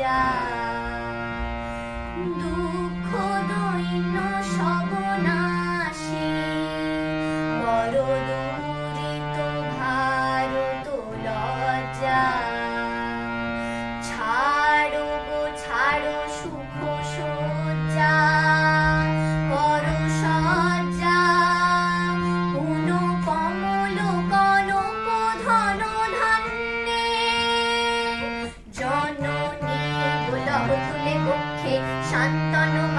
家。শান্তনু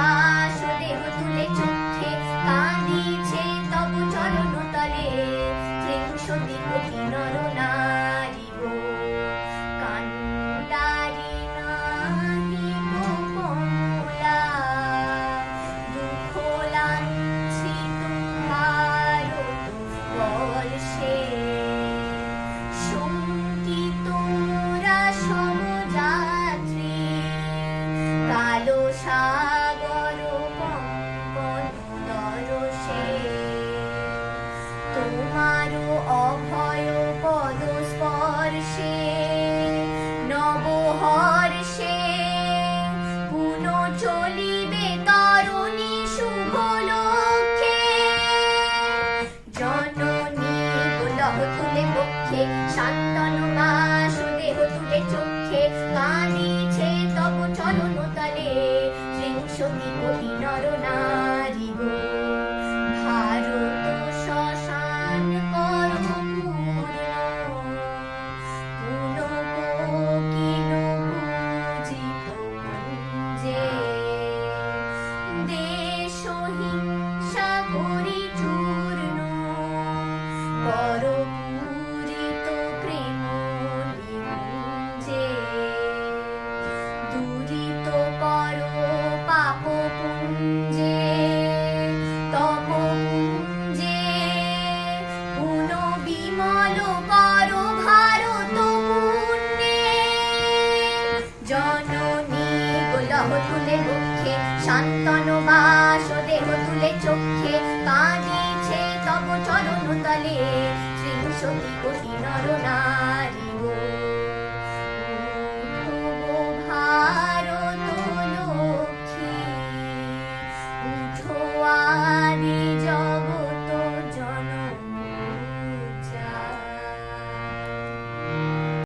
তনমাস, দেহ তুলে চোখে কানেছে তব চলন তলে। ত্রিংশতি কোটি নর নারী গো, ভারত শ্মশান কর দেশহিংসা করি চূর্ণ। করো গোলহ তুলে রক্ষে শান্তন বাস দেহ তুলে চক্ষে, কাঁদিছে তব চরণ তলে শ্রী সতী কহি নারী গো